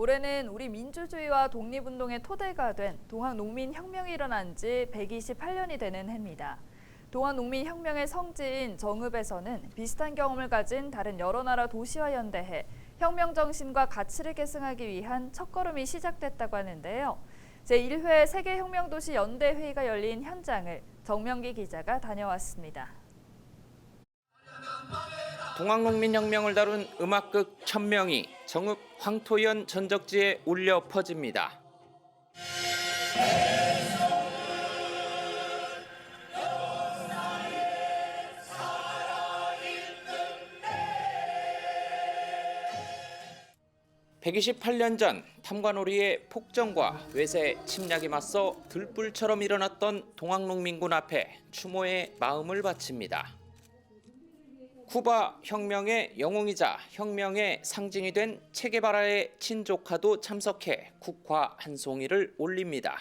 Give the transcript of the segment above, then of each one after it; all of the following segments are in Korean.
올해는 우리 민주주의와 독립운동의 토대가 된 동학농민혁명이 일어난 지 128년이 되는 해입니다. 동학농민혁명의 성지인 정읍에서는 비슷한 경험을 가진 다른 여러 나라 도시와 연대해 혁명 정신과 가치를 계승하기 위한 첫걸음이 시작됐다고 하는데요. 제1회 세계혁명도시 연대회의가 열린 현장을 정명기 기자가 다녀왔습니다. 동학농민혁명을 다룬 음악극 천명이 정읍 황토연 전적지에 울려 퍼집니다. (128년) 전 탐관오리의 폭정과 외세 침략에 맞서 들불처럼 일어났던 동학농민군 앞에 추모의 마음을 바칩니다. 쿠바 혁명의 영웅이자 혁명의 상징이 된 체게바라의 친조카도 참석해 국화 한 송이를 올립니다.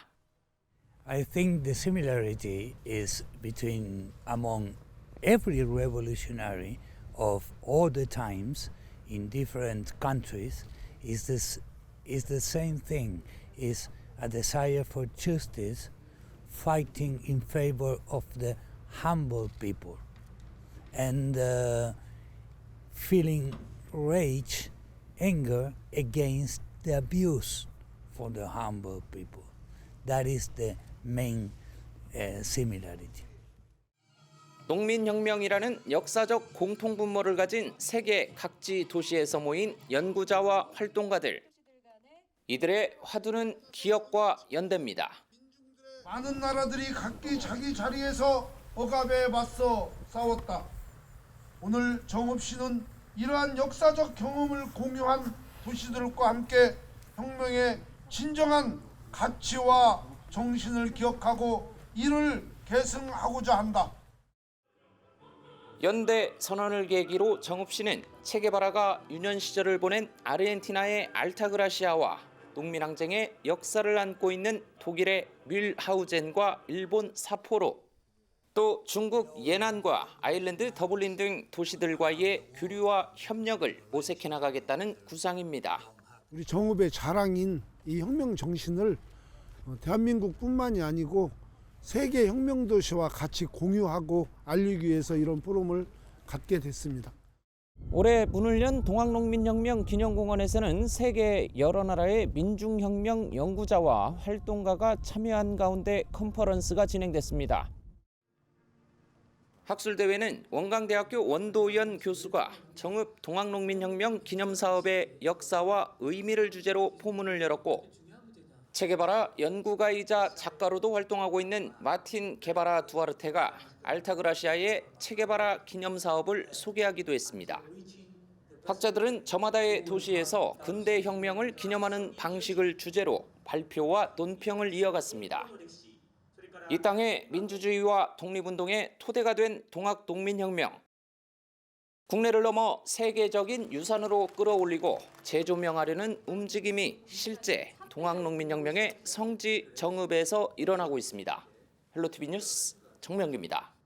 I think the similarity is between among every revolutionary of all the times in different countries is this is the same thing is a desire for justice fighting in favor of the humble people and uh, feeling rage anger against the abuse for the humble people that is the main uh, similarity. 농민혁명이라는 역사적 공통분모를 가진 세계 각지 도시에서 모인 연구자와 활동가들. 이들의 화두는 기억과 연대입니다. 많은 나라들이 각기 자기 자리에서 억압에 맞서 싸웠다. 오늘 정읍 시는 이러한 역사적 경험을 공유한 도시들과 함께 혁명의 진정한 가치와 정신을 기억하고 이를 계승하고자 한다. 연대 선언을 계기로 정읍시는 체게바라가 유년 시절을 보낸 아르헨티나의 알타그라시아와 농민항쟁의 역사를 안고 있는 독일의 뮬하우젠과 일본 사포로 또 중국 예난과 아일랜드 더블린 등 도시들과의 교류와 협력을 모색해 나가겠다는 구상입니다. 우리 정읍의 자랑인 이 혁명 정신을 어, 대한민국뿐만이 아니고 세계 혁명 도시와 같이 공유하고 알리기 위해서 이런 포럼을 갖게 됐습니다. 올해 문을 연 동학농민혁명 기념공원에서는 세계 여러 나라의 민중혁명 연구자와 활동가가 참여한 가운데 컨퍼런스가 진행됐습니다. 학술대회는 원광대학교 원도연 교수가 정읍 동학농민혁명 기념사업의 역사와 의미를 주제로 포문을 열었고 체게바라 연구가이자 작가로도 활동하고 있는 마틴 게바라 두아르테가 알타그라시아의 체게바라 기념 사업을 소개하기도 했습니다. 학자들은 저마다의 도시에서 근대 혁명을 기념하는 방식을 주제로 발표와 논평을 이어갔습니다. 이 땅의 민주주의와 독립운동의 토대가 된 동학 농민혁명. 국내를 넘어 세계적인 유산으로 끌어올리고 재조명하려는 움직임이 실제 동학농민혁명의 성지 정읍에서 일어나고 있습니다. 헬로티비 뉴스 정명기입니다.